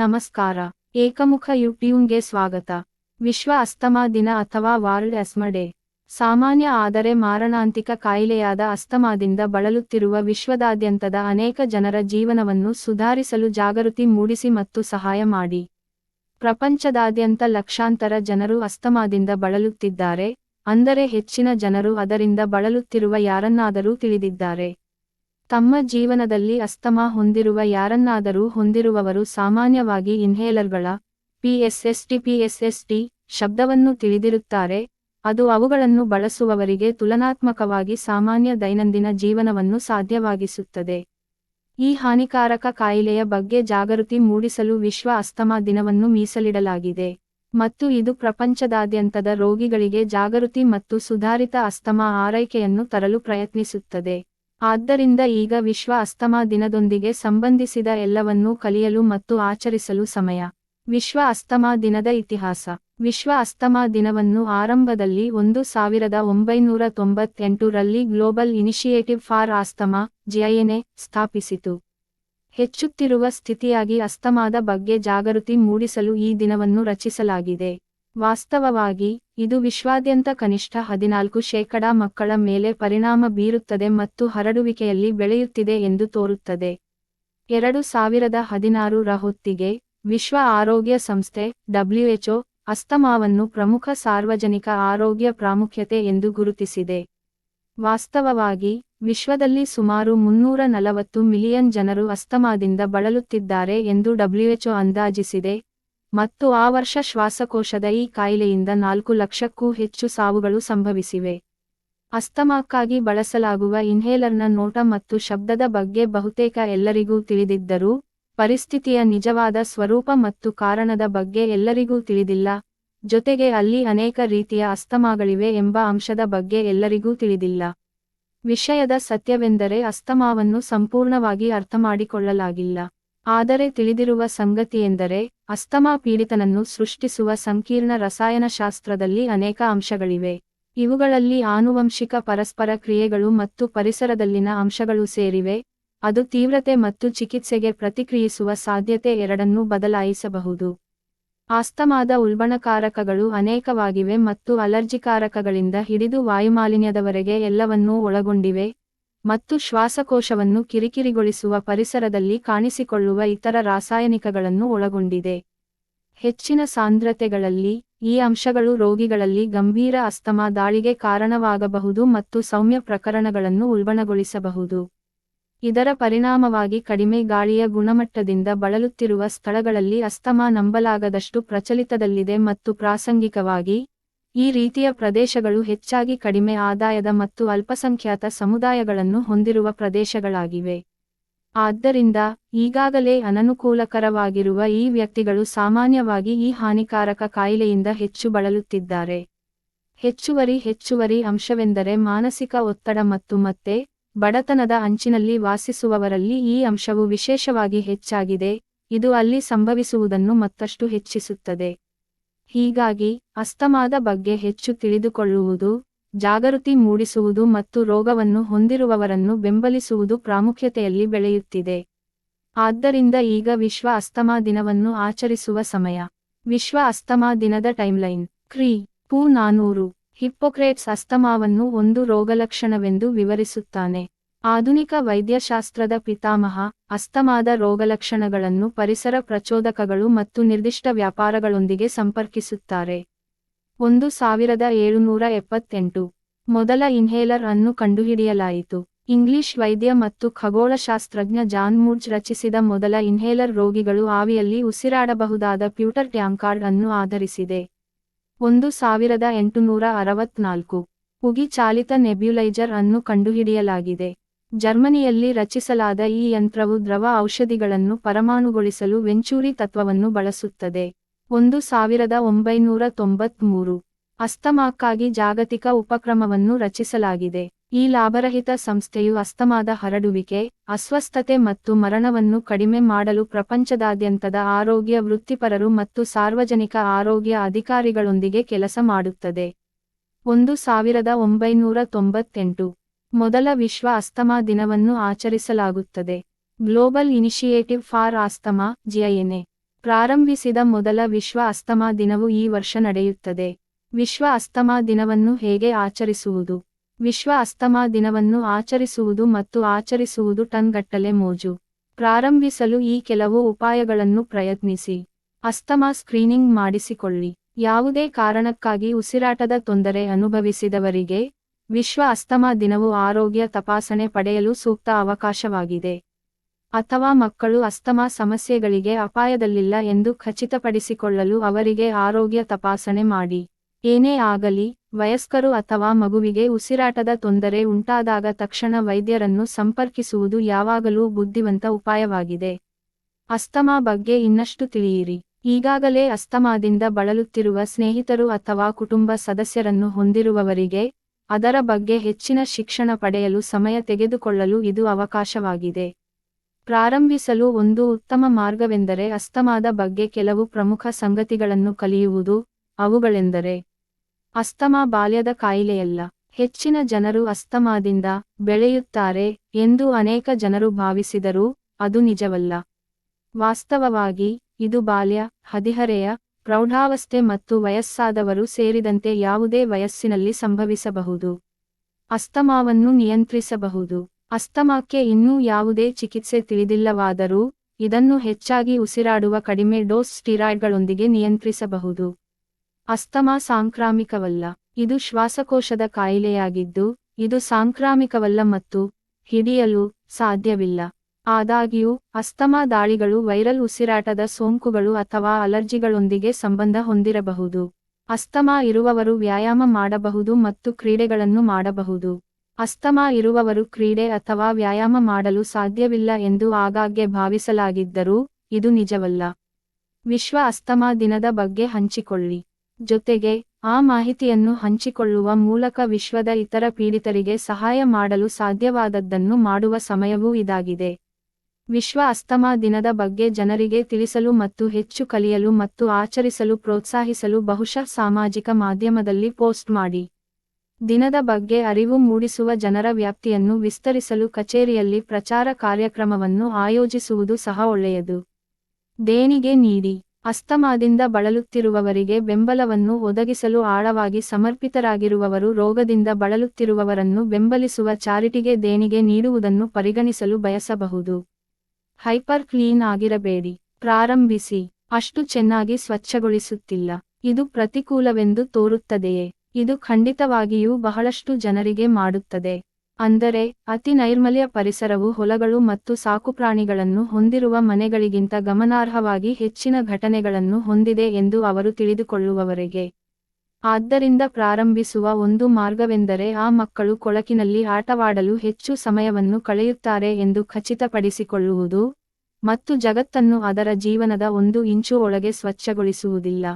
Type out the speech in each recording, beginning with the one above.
ನಮಸ್ಕಾರ. ಏಕಮುಖ ಯುಟ್ಯೂಬ್ಗೆ ಸ್ವಾಗತ. ವಿಶ್ವ ಅಸ್ತಮಾ ದಿನ ಅಥವಾ ವಾರ್ಲ್ಡ್ ಅಸ್ಮಾ ಡೇ. ಸಾಮಾನ್ಯ ಆದರೆ ಮಾರಣಾಂತಿಕ ಕಾಯಿಲೆಯಾದ ಅಸ್ತಮಾದಿಂದ ಬಳಲುತ್ತಿರುವ ವಿಶ್ವದಾದ್ಯಂತದ ಅನೇಕ ಜನರ ಜೀವನವನ್ನು ಸುಧಾರಿಸಲು ಜಾಗೃತಿ ಮೂಡಿಸಿ ಮತ್ತು ಸಹಾಯ ಮಾಡಿ. ಪ್ರಪಂಚದಾದ್ಯಂತ ಲಕ್ಷಾಂತರ ಜನರು ಅಸ್ತಮಾದಿಂದ ಬಳಲುತ್ತಿದ್ದಾರೆ. ಅಂದರೆ ಹೆಚ್ಚಿನ ಜನರು ಅದರಿಂದ ಬಳಲುತ್ತಿರುವ ಯಾರನ್ನಾದರೂ ತಿಳಿದಿದ್ದಾರೆ. ತಮ್ಮ ಜೀವನದಲ್ಲಿ ಅಸ್ತಮಾ ಹೊಂದಿರುವ ಯಾರನ್ನಾದರೂ ಹೊಂದಿರುವವರು ಸಾಮಾನ್ಯವಾಗಿ ಇನ್ಹೇಲರ್ಗಳ ಪಿಎಸ್ಎಸ್ಟಿ ಪಿಎಸ್ಎಸ್ಟಿ ಶಬ್ದವನ್ನು ತಿಳಿದಿರುತ್ತಾರೆ, ಅದು ಅವುಗಳನ್ನು ಬಳಸುವವರಿಗೆ ತುಲನಾತ್ಮಕವಾಗಿ ಸಾಮಾನ್ಯ ದೈನಂದಿನ ಜೀವನವನ್ನು ಸಾಧ್ಯವಾಗಿಸುತ್ತದೆ. ಈ ಹಾನಿಕಾರಕ ಕಾಯಿಲೆಯ ಬಗ್ಗೆ ಜಾಗೃತಿ ಮೂಡಿಸಲು ವಿಶ್ವ ಅಸ್ತಮಾ ದಿನವನ್ನು ಮೀಸಲಿಡಲಾಗಿದೆ ಮತ್ತು ಇದು ಪ್ರಪಂಚದಾದ್ಯಂತದ ರೋಗಿಗಳಿಗೆ ಜಾಗೃತಿ ಮತ್ತು ಸುಧಾರಿತ ಅಸ್ತಮಾ ಆರೈಕೆಯನ್ನು ತರಲು ಪ್ರಯತ್ನಿಸುತ್ತದೆ. ಆದ್ದರಿಂದ ಈಗ ವಿಶ್ವ ಅಸ್ತಮಾ ದಿನದೊಂದಿಗೆ ಸಂಬಂಧಿಸಿದ ಎಲ್ಲವನ್ನೂ ಕಲಿಯಲು ಮತ್ತು ಆಚರಿಸಲು ಸಮಯ. ವಿಶ್ವ ಅಸ್ತಮಾ ದಿನದ ಇತಿಹಾಸ. ವಿಶ್ವ ಅಸ್ತಮಾ ದಿನವನ್ನು ಆರಂಭದಲ್ಲಿ ಒಂದು ಸಾವಿರದ ಒಂಬೈನೂರ ತೊಂಬತ್ತೆಂಟರಲ್ಲಿ global initiative for asthma GINA ಸ್ಥಾಪಿಸಿತು. ಹೆಚ್ಚುತ್ತಿರುವ ಸ್ಥಿತಿಯಾಗಿ ಅಸ್ತಮಾದ ಬಗ್ಗೆ ಜಾಗೃತಿ ಮೂಡಿಸಲು ಈ ದಿನವನ್ನು ರಚಿಸಲಾಗಿದೆ. ವಾಸ್ತವವಾಗಿ, ಇದು ವಿಶ್ವಾದ್ಯಂತ ಕನಿಷ್ಠ ಹದಿನಾಲ್ಕು ಶೇಕಡಾ ಮಕ್ಕಳ ಮೇಲೆ ಪರಿಣಾಮ ಬೀರುತ್ತದೆ ಮತ್ತು ಹರಡುವಿಕೆಯಲ್ಲಿ ಬೆಳೆಯುತ್ತಿದೆ ಎಂದು ತೋರುತ್ತದೆ. ಎರಡು ಸಾವಿರದ ಹದಿನಾರು ರ ಹೊತ್ತಿಗೆ, ವಿಶ್ವ ಆರೋಗ್ಯ ಸಂಸ್ಥೆ ಡಬ್ಲ್ಯುಎಚ್ಒ ಅಸ್ತಮಾವನ್ನು ಪ್ರಮುಖ ಸಾರ್ವಜನಿಕ ಆರೋಗ್ಯ ಪ್ರಾಮುಖ್ಯತೆ ಎಂದು ಗುರುತಿಸಿದೆ. ವಾಸ್ತವವಾಗಿ, ವಿಶ್ವದಲ್ಲಿ ಸುಮಾರು ಮುನ್ನೂರ ನಲವತ್ತು ಮಿಲಿಯನ್ ಜನರು ಅಸ್ತಮಾದಿಂದ ಬಳಲುತ್ತಿದ್ದಾರೆ ಎಂದು ಡಬ್ಲ್ಯುಎಚ್ಒ ಅಂದಾಜಿಸಿದೆ. ಮತ್ತು ಆ ವರ್ಷ ಶ್ವಾಸಕೋಶದ ಈ ಕಾಯಿಲೆಯಿಂದ ನಾಲ್ಕು ಲಕ್ಷಕ್ಕೂ ಹೆಚ್ಚು ಸಾವುಗಳು ಸಂಭವಿಸಿವೆ. ಅಸ್ತಮಾಕ್ಕಾಗಿ ಬಳಸಲಾಗುವ ಇನ್ಹೇಲರ್ನ ನೋಟ ಮತ್ತು ಶಬ್ದದ ಬಗ್ಗೆ ಬಹುತೇಕ ಎಲ್ಲರಿಗೂ ತಿಳಿದಿದ್ದರೂ, ಪರಿಸ್ಥಿತಿಯ ನಿಜವಾದ ಸ್ವರೂಪ ಮತ್ತು ಕಾರಣದ ಬಗ್ಗೆ ಎಲ್ಲರಿಗೂ ತಿಳಿದಿಲ್ಲ. ಜೊತೆಗೆ ಅಲ್ಲಿ ಅನೇಕ ರೀತಿಯ ಅಸ್ತಮಾಗಳಿವೆ ಎಂಬ ಅಂಶದ ಬಗ್ಗೆ ಎಲ್ಲರಿಗೂ ತಿಳಿದಿಲ್ಲ. ವಿಷಯದ ಸತ್ಯವೆಂದರೆ ಅಸ್ತಮಾವನ್ನು ಸಂಪೂರ್ಣವಾಗಿ ಅರ್ಥಮಾಡಿಕೊಳ್ಳಲಾಗಿಲ್ಲ. ಆದರೆ ತಿಳಿದಿರುವ ಸಂಗತಿಯೆಂದರೆ ಅಸ್ತಮಾ ಪೀಡಿತನನ್ನು ಸೃಷ್ಟಿಸುವ ಸಂಕೀರ್ಣ ರಸಾಯನಶಾಸ್ತ್ರದಲ್ಲಿ ಅನೇಕ ಅಂಶಗಳಿವೆ. ಇವುಗಳಲ್ಲಿ ಆನುವಂಶಿಕ ಪರಸ್ಪರ ಕ್ರಿಯೆಗಳು ಮತ್ತು ಪರಿಸರದಲ್ಲಿನ ಅಂಶಗಳು ಸೇರಿವೆ. ಅದು ತೀವ್ರತೆ ಮತ್ತು ಚಿಕಿತ್ಸೆಗೆ ಪ್ರತಿಕ್ರಿಯಿಸುವ ಸಾಧ್ಯತೆ ಎರಡನ್ನೂ ಬದಲಾಯಿಸಬಹುದು. ಆಸ್ತಮಾದ ಉಲ್ಬಣಕಾರಕಗಳು ಅನೇಕವಾಗಿವೆ ಮತ್ತು ಅಲರ್ಜಿಕಾರಕಗಳಿಂದ ಹಿಡಿದು ವಾಯುಮಾಲಿನ್ಯದವರೆಗೆ ಎಲ್ಲವನ್ನೂ ಒಳಗೊಂಡಿವೆ. ಮತ್ತು ಶ್ವಾಸಕೋಶವನ್ನು ಕಿರಿಕಿರಿಗೊಳಿಸುವ ಪರಿಸರದಲ್ಲಿ ಕಾಣಿಸಿಕೊಳ್ಳುವ ಇತರ ರಾಸಾಯನಿಕಗಳನ್ನು ಒಳಗೊಂಡಿದೆ. ಹೆಚ್ಚಿನ ಸಾಂದ್ರತೆಗಳಲ್ಲಿ, ಈ ಅಂಶಗಳು ರೋಗಿಗಳಲ್ಲಿ ಗಂಭೀರ ಅಸ್ತಮಾ ದಾಳಿಗೆ ಕಾರಣವಾಗಬಹುದು ಮತ್ತು ಸೌಮ್ಯ ಪ್ರಕರಣಗಳನ್ನು ಉಲ್ಬಣಗೊಳಿಸಬಹುದು. ಇದರ ಪರಿಣಾಮವಾಗಿ ಕಡಿಮೆ ಗಾಳಿಯ ಗುಣಮಟ್ಟದಿಂದ ಬಳಲುತ್ತಿರುವ ಸ್ಥಳಗಳಲ್ಲಿ ಅಸ್ತಮಾ ನಂಬಲಾಗದಷ್ಟು ಪ್ರಚಲಿತದಲ್ಲಿದೆ ಮತ್ತು ಪ್ರಾಸಂಗಿಕವಾಗಿ ಈ ರೀತಿಯ ಪ್ರದೇಶಗಳು ಹೆಚ್ಚಾಗಿ ಕಡಿಮೆ ಆದಾಯದ ಮತ್ತು ಅಲ್ಪಸಂಖ್ಯಾತ ಸಮುದಾಯಗಳನ್ನು ಹೊಂದಿರುವ ಪ್ರದೇಶಗಳಾಗಿವೆ. ಆದ್ದರಿಂದ, ಈಗಾಗಲೇ ಅನನುಕೂಲಕರವಾಗಿರುವ ಈ ವ್ಯಕ್ತಿಗಳು ಸಾಮಾನ್ಯವಾಗಿ ಈ ಹಾನಿಕಾರಕ ಕಾಯಿಲೆಯಿಂದ ಹೆಚ್ಚು ಬಳಲುತ್ತಿದ್ದಾರೆ. ಹೆಚ್ಚುವರಿ ಹೆಚ್ಚುವರಿ ಅಂಶವೆಂದರೆ ಮಾನಸಿಕ ಒತ್ತಡ ಮತ್ತು ಮತ್ತೆ ಬಡತನದ ಅಂಚಿನಲ್ಲಿ ವಾಸಿಸುವವರಲ್ಲಿ ಈ ಅಂಶವು ವಿಶೇಷವಾಗಿ ಹೆಚ್ಚಾಗಿದೆ, ಇದು ಅಲ್ಲಿ ಸಂಭವಿಸುವುದನ್ನು ಮತ್ತಷ್ಟು ಹೆಚ್ಚಿಸುತ್ತದೆ. ಹೀಗಾಗಿ ಅಸ್ತಮಾದ ಬಗ್ಗೆ ಹೆಚ್ಚು ತಿಳಿದುಕೊಳ್ಳುವುದು, ಜಾಗೃತಿ ಮೂಡಿಸುವುದು ಮತ್ತು ರೋಗವನ್ನು ಹೊಂದಿರುವವರನ್ನು ಬೆಂಬಲಿಸುವುದು ಪ್ರಾಮುಖ್ಯತೆಯಲ್ಲಿ ಬೆಳೆಯುತ್ತಿದೆ. ಆದ್ದರಿಂದ ಈಗ ವಿಶ್ವ ಅಸ್ತಮಾ ದಿನವನ್ನು ಆಚರಿಸುವ ಸಮಯ. ವಿಶ್ವ ಅಸ್ತಮಾ ದಿನದ ಟೈಮ್ಲೈನ್. ಕ್ರಿ. ಪೂ ನಾನೂರು. ಹಿಪ್ಪೊಕ್ರೇಟ್ಸ್ ಅಸ್ತಮಾವನ್ನು ಒಂದು ರೋಗಲಕ್ಷಣವೆಂದು ವಿವರಿಸುತ್ತಾನೆ. ಆಧುನಿಕ ವೈದ್ಯಶಾಸ್ತ್ರದ ಪಿತಾಮಹ, ಅಸ್ತಮಾದ ರೋಗಲಕ್ಷಣಗಳನ್ನು ಪರಿಸರ ಪ್ರಚೋದಕಗಳು ಮತ್ತು ನಿರ್ದಿಷ್ಟ ವ್ಯಾಪಾರಗಳೊಂದಿಗೆ ಸಂಪರ್ಕಿಸುತ್ತಾರೆ. ಒಂದು ಸಾವಿರದ ಏಳುನೂರ ಎಪ್ಪತ್ತೆಂಟು. ಮೊದಲ ಇನ್ಹೇಲರ್ ಅನ್ನು ಕಂಡುಹಿಡಿಯಲಾಯಿತು. ಇಂಗ್ಲಿಷ್ ವೈದ್ಯ ಮತ್ತು ಖಗೋಳಶಾಸ್ತ್ರಜ್ಞ ಜಾನ್ ಮೂರ್ಜ್ ರಚಿಸಿದ ಮೊದಲ ಇನ್ಹೇಲರ್ ರೋಗಿಗಳು ಆವಿಯಲ್ಲಿ ಉಸಿರಾಡಬಹುದಾದ ಪ್ಯೂಟರ್ ಟ್ಯಾಂಕಾರ್ಡ್ ಅನ್ನು ಆಧರಿಸಿದೆ. ಒಂದು ಸಾವಿರದ ಎಂಟುನೂರ ಅರವತ್ನಾಲ್ಕು. ಉಗಿ ಚಾಲಿತ ನೆಬ್ಯುಲೈಜರ್ ಅನ್ನು ಕಂಡುಹಿಡಿಯಲಾಗಿದೆ. ಜರ್ಮನಿಯಲ್ಲಿ ರಚಿಸಲಾದ ಈ ಯಂತ್ರವು ದ್ರವ ಔಷಧಿಗಳನ್ನು ಪರಮಾಣುಗೊಳಿಸಲು ವೆಂಚೂರಿ ತತ್ವವನ್ನು ಬಳಸುತ್ತದೆ. ಒಂದು ಸಾವಿರದ ಒಂಬೈನೂರ ತೊಂಬತ್ಮೂರು. ಅಸ್ತಮಾಕ್ಕಾಗಿ ಜಾಗತಿಕ ಉಪಕ್ರಮವನ್ನು ರಚಿಸಲಾಗಿದೆ. ಈ ಲಾಭರಹಿತ ಸಂಸ್ಥೆಯು ಅಸ್ತಮಾದ ಹರಡುವಿಕೆ, ಅಸ್ವಸ್ಥತೆ ಮತ್ತು ಮರಣವನ್ನು ಕಡಿಮೆ ಮಾಡಲು ಪ್ರಪಂಚದಾದ್ಯಂತದ ಆರೋಗ್ಯ ವೃತ್ತಿಪರರು ಮತ್ತು ಸಾರ್ವಜನಿಕ ಆರೋಗ್ಯ ಅಧಿಕಾರಿಗಳೊಂದಿಗೆ ಕೆಲಸ ಮಾಡುತ್ತದೆ. ಒಂದು ಸಾವಿರದ ಒಂಬೈನೂರ ತೊಂಬತ್ತೆಂಟು. ಮೊದಲ ವಿಶ್ವ ಅಸ್ತಮಾ ದಿನವನ್ನು ಆಚರಿಸಲಾಗುತ್ತದೆ. Global initiative for asthma GINA ಪ್ರಾರಂಭಿಸಿದ ಮೊದಲ ವಿಶ್ವ ಅಸ್ತಮಾ ದಿನವು ಈ ವರ್ಷ ನಡೆಯುತ್ತದೆ. ವಿಶ್ವ ಅಸ್ತಮಾ ದಿನವನ್ನು ಹೇಗೆ ಆಚರಿಸುವುದು? ವಿಶ್ವ ಅಸ್ತಮಾ ದಿನವನ್ನು ಆಚರಿಸುವುದು ಮತ್ತು ಆಚರಿಸುವುದು ಟನ್ಗಟ್ಟಲೆ ಮೋಜು. ಪ್ರಾರಂಭಿಸಲು ಈ ಕೆಲವು ಉಪಾಯಗಳನ್ನು ಪ್ರಯತ್ನಿಸಿ. ಅಸ್ತಮಾ ಸ್ಕ್ರೀನಿಂಗ್ ಮಾಡಿಸಿಕೊಳ್ಳಿ. ಯಾವುದೇ ಕಾರಣಕ್ಕಾಗಿ ಉಸಿರಾಟದ ತೊಂದರೆ ಅನುಭವಿಸಿದವರಿಗೆ ವಿಶ್ವ ಅಸ್ತಮಾ ದಿನವು ಆರೋಗ್ಯ ತಪಾಸಣೆ ಪಡೆಯಲು ಸೂಕ್ತ ಅವಕಾಶವಾಗಿದೆ. ಅಥವಾ ಮಕ್ಕಳು ಅಸ್ತಮಾ ಸಮಸ್ಯೆಗಳಿಗೆ ಅಪಾಯದಲ್ಲಿಲ್ಲ ಎಂದು ಖಚಿತಪಡಿಸಿಕೊಳ್ಳಲು ಅವರಿಗೆ ಆರೋಗ್ಯ ತಪಾಸಣೆ ಮಾಡಿ. ಏನೇ ಆಗಲಿ, ವಯಸ್ಕರು ಅಥವಾ ಮಗುವಿಗೆ ಉಸಿರಾಟದ ತೊಂದರೆ ಉಂಟಾದಾಗ ತಕ್ಷಣ ವೈದ್ಯರನ್ನು ಸಂಪರ್ಕಿಸುವುದು ಯಾವಾಗಲೂ ಬುದ್ಧಿವಂತ ಉಪಾಯವಾಗಿದೆ. ಅಸ್ತಮಾ ಬಗ್ಗೆ ಇನ್ನಷ್ಟು ತಿಳಿಯಿರಿ. ಈಗಾಗಲೇ ಅಸ್ತಮಾದಿಂದ ಬಳಲುತ್ತಿರುವ ಸ್ನೇಹಿತರು ಅಥವಾ ಕುಟುಂಬ ಸದಸ್ಯರನ್ನು ಹೊಂದಿರುವವರಿಗೆ ಅದರ ಬಗ್ಗೆ ಹೆಚ್ಚಿನ ಶಿಕ್ಷಣ ಪಡೆಯಲು ಸಮಯ ತೆಗೆದುಕೊಳ್ಳಲು ಇದು ಅವಕಾಶವಾಗಿದೆ. ಪ್ರಾರಂಭಿಸಲು ಒಂದು ಉತ್ತಮ ಮಾರ್ಗವೆಂದರೆ ಅಸ್ತಮಾದ ಬಗ್ಗೆ ಕೆಲವು ಪ್ರಮುಖ ಸಂಗತಿಗಳನ್ನು ಕಲಿಯುವುದು, ಅವುಗಳೆಂದರೆ ಅಸ್ತಮಾ ಬಾಲ್ಯದ ಕಾಯಿಲೆಯಲ್ಲ. ಹೆಚ್ಚಿನ ಜನರು ಅಸ್ತಮಾದಿಂದ ಬೆಳೆಯುತ್ತಾರೆ ಎಂದು ಅನೇಕ ಜನರು ಭಾವಿಸಿದರೂ ಅದು ನಿಜವಲ್ಲ. ವಾಸ್ತವವಾಗಿ, ಇದು ಬಾಲ್ಯ, ಹದಿಹರೆಯ ಪ್ರೌಢಾವಸ್ಥೆ ಮತ್ತು ವಯಸ್ಸಾದವರು ಸೇರಿದಂತೆ ಯಾವುದೇ ವಯಸ್ಸಿನಲ್ಲಿ ಸಂಭವಿಸಬಹುದು. ಅಸ್ತಮಾವನ್ನು ನಿಯಂತ್ರಿಸಬಹುದು. ಅಸ್ತಮಾಕ್ಕೆ ಇನ್ನೂ ಯಾವುದೇ ಚಿಕಿತ್ಸೆ ತಿಳಿದಿಲ್ಲವಾದರೂ, ಇದನ್ನು ಹೆಚ್ಚಾಗಿ ಉಸಿರಾಡುವ ಕಡಿಮೆ ಡೋಸ್ ಸ್ಟಿರಾಯ್ಡ್ಗಳೊಂದಿಗೆ ನಿಯಂತ್ರಿಸಬಹುದು. ಅಸ್ತಮಾ ಸಾಂಕ್ರಾಮಿಕವಲ್ಲ. ಇದು ಶ್ವಾಸಕೋಶದ ಕಾಯಿಲೆಯಾಗಿದ್ದು, ಇದು ಸಾಂಕ್ರಾಮಿಕವಲ್ಲ ಮತ್ತು ಹಿಡಿಯಲು ಸಾಧ್ಯವಿಲ್ಲ. ಆದಾಗ್ಯೂ, ಅಸ್ತಮಾ ದಾಳಿಗಳು ವೈರಲ್ ಉಸಿರಾಟದ ಸೋಂಕುಗಳು ಅಥವಾ ಅಲರ್ಜಿಗಳೊಂದಿಗೆ ಸಂಬಂಧ ಹೊಂದಿರಬಹುದು. ಅಸ್ತಮಾ ಇರುವವರು ವ್ಯಾಯಾಮ ಮಾಡಬಹುದು ಮತ್ತು ಕ್ರೀಡೆಗಳನ್ನು ಮಾಡಬಹುದು. ಅಸ್ತಮಾ ಇರುವವರು ಕ್ರೀಡೆ ಅಥವಾ ವ್ಯಾಯಾಮ ಮಾಡಲು ಸಾಧ್ಯವಿಲ್ಲ ಎಂದು ಆಗಾಗ್ಗೆ ಭಾವಿಸಲಾಗಿದ್ದರೂ, ಇದು ನಿಜವಲ್ಲ. ವಿಶ್ವ ಅಸ್ತಮಾ ದಿನದ ಬಗ್ಗೆ ಹಂಚಿಕೊಳ್ಳಿ. ಜೊತೆಗೆ, ಆ ಮಾಹಿತಿಯನ್ನು ಹಂಚಿಕೊಳ್ಳುವ ಮೂಲಕ ವಿಶ್ವದ ಇತರ ಪೀಡಿತರಿಗೆ ಸಹಾಯ ಮಾಡಲು ಸಾಧ್ಯವಾದದ್ದನ್ನು ಮಾಡುವ ಸಮಯವೂ ಇದಾಗಿದೆ. ವಿಶ್ವ ಅಸ್ತಮಾ ದಿನದ ಬಗ್ಗೆ ಜನರಿಗೆ ತಿಳಿಸಲು ಮತ್ತು ಹೆಚ್ಚು ಕಲಿಯಲು ಮತ್ತು ಆಚರಿಸಲು ಪ್ರೋತ್ಸಾಹಿಸಲು ಬಹುಶಃ ಸಾಮಾಜಿಕ ಮಾಧ್ಯಮದಲ್ಲಿ ಪೋಸ್ಟ್ ಮಾಡಿ. ದಿನದ ಬಗ್ಗೆ ಅರಿವು ಮೂಡಿಸುವ ಜನರ ವ್ಯಾಪ್ತಿಯನ್ನು ವಿಸ್ತರಿಸಲು ಕಚೇರಿಯಲ್ಲಿ ಪ್ರಚಾರ ಕಾರ್ಯಕ್ರಮವನ್ನು ಆಯೋಜಿಸುವುದು ಸಹ ಒಳ್ಳೆಯದು. ದೇಣಿಗೆ ನೀಡಿ. ಅಸ್ತಮಾದಿಂದ ಬಳಲುತ್ತಿರುವವರಿಗೆ ಬೆಂಬಲವನ್ನು ಒದಗಿಸಲು ಆಳವಾಗಿ ಸಮರ್ಪಿತರಾಗಿರುವವರು ರೋಗದಿಂದ ಬಳಲುತ್ತಿರುವವರನ್ನು ಬೆಂಬಲಿಸುವ ಚಾರಿಟಿಗೆ ದೇಣಿಗೆ ನೀಡುವುದನ್ನು ಪರಿಗಣಿಸಲು ಬಯಸಬಹುದು. ಹೈಪರ್ ಕ್ಲೀನ್ ಆಗಿರಬೇಡಿ. ಪ್ರಾರಂಭಿಸಿ. ಅಷ್ಟು ಚೆನ್ನಾಗಿ ಸ್ವಚ್ಛಗೊಳಿಸುತ್ತಿಲ್ಲ. ಇದು ಪ್ರತಿಕೂಲವೆಂದು ತೋರುತ್ತದೆಯೇ? ಇದು ಖಂಡಿತವಾಗಿಯೂ ಬಹಳಷ್ಟು ಜನರಿಗೆ ಮಾಡುತ್ತದೆ. ಅಂದರೆ, ಅತಿ ನೈರ್ಮಲ್ಯ ಪರಿಸರವು ಹೊಲಗಳು ಮತ್ತು ಸಾಕುಪ್ರಾಣಿಗಳನ್ನು ಹೊಂದಿರುವ ಮನೆಗಳಿಗಿಂತ ಗಮನಾರ್ಹವಾಗಿ ಹೆಚ್ಚಿನ ಘಟನೆಗಳನ್ನು ಹೊಂದಿದೆ ಎಂದು ಅವರು ತಿಳಿದುಕೊಳ್ಳುವವರೆಗೆ. ಆದ್ದರಿಂದ ಪ್ರಾರಂಭಿಸುವ ಒಂದು ಮಾರ್ಗವೆಂದರೆ ಆ ಮಕ್ಕಳು ಕೊಳಕಿನಲ್ಲಿ ಆಟವಾಡಲು ಹೆಚ್ಚು ಸಮಯವನ್ನು ಕಳೆಯುತ್ತಾರೆ ಎಂದು ಖಚಿತಪಡಿಸಿಕೊಳ್ಳುವುದು ಮತ್ತು ಜಗತ್ತನ್ನು ಅದರ ಜೀವನದ ಒಂದು ಇಂಚು ಒಳಗೆ ಸ್ವಚ್ಛಗೊಳಿಸುವುದಿಲ್ಲ.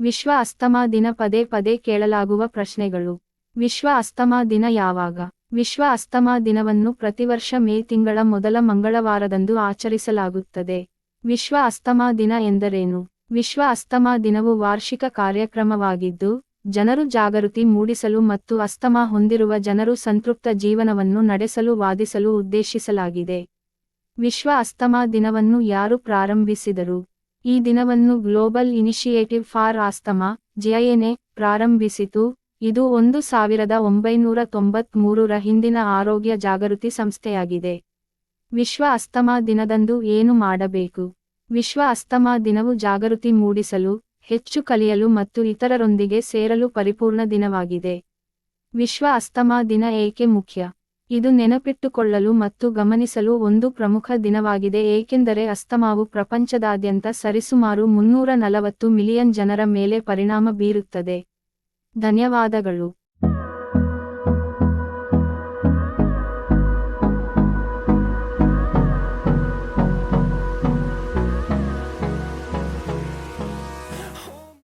ವಿಶ್ವ ಅಸ್ತಮಾ ದಿನ ಪದೇ ಪದೇ ಕೇಳಲಾಗುವ ಪ್ರಶ್ನೆಗಳು. ವಿಶ್ವ ಅಸ್ತಮಾ ದಿನ ಯಾವಾಗ? ವಿಶ್ವ ಅಸ್ತಮಾ ದಿನವನ್ನು ಪ್ರತಿವರ್ಷ ಮೇ ತಿಂಗಳ ಮೊದಲ ಮಂಗಳವಾರದಂದು ಆಚರಿಸಲಾಗುತ್ತದೆ. ವಿಶ್ವ ಅಸ್ತಮಾ ದಿನ ಎಂದರೇನು? ವಿಶ್ವ ಅಸ್ತಮಾ ದಿನವು ವಾರ್ಷಿಕ ಕಾರ್ಯಕ್ರಮವಾಗಿದ್ದು, ಜನರು ಜಾಗೃತಿ ಮೂಡಿಸಲು ಮತ್ತು ಅಸ್ತಮಾ ಹೊಂದಿರುವ ಜನರು ಸಂತೃಪ್ತ ಜೀವನವನ್ನು ನಡೆಸಲು ವಾದಿಸಲು ಉದ್ದೇಶಿಸಲಾಗಿದೆ. ವಿಶ್ವ ಅಸ್ತಮಾ ದಿನವನ್ನು ಯಾರು ಪ್ರಾರಂಭಿಸಿದರು? ಈ ದಿನವನ್ನು global initiative for asthma GINA ಪ್ರಾರಂಭಿಸಿತು. ಇದು ಒಂದು ಸಾವಿರದ ಒಂಬೈನೂರ ತೊಂಬತ್ಮೂರರ ಹಿಂದಿನ ಆರೋಗ್ಯ ಜಾಗೃತಿ ಸಂಸ್ಥೆಯಾಗಿದೆ. ವಿಶ್ವ ಅಸ್ತಮಾ ದಿನದಂದು ಏನು ಮಾಡಬೇಕು? ವಿಶ್ವ ಅಸ್ತಮಾ ದಿನವು ಜಾಗೃತಿ ಮೂಡಿಸಲು, ಹೆಚ್ಚು ಕಲಿಯಲು ಮತ್ತು ಇತರರೊಂದಿಗೆ ಸೇರಲು ಪರಿಪೂರ್ಣ ದಿನವಾಗಿದೆ. ವಿಶ್ವ ಅಸ್ತಮಾ ದಿನ ಏಕೆ ಮುಖ್ಯ? ಇದು ನೆನಪಿಟ್ಟುಕೊಳ್ಳಲು ಮತ್ತು ಗಮನಿಸಲು ಒಂದು ಪ್ರಮುಖ ದಿನವಾಗಿದೆ ಏಕೆಂದರೆ ಅಸ್ತಮಾವು ಪ್ರಪಂಚದಾದ್ಯಂತ ಸರಿಸುಮಾರು ಮುನ್ನೂರ ನಲವತ್ತು ಮಿಲಿಯನ್ ಜನರ ಮೇಲೆ ಪರಿಣಾಮ ಬೀರುತ್ತದೆ. ಧನ್ಯವಾದಗಳು.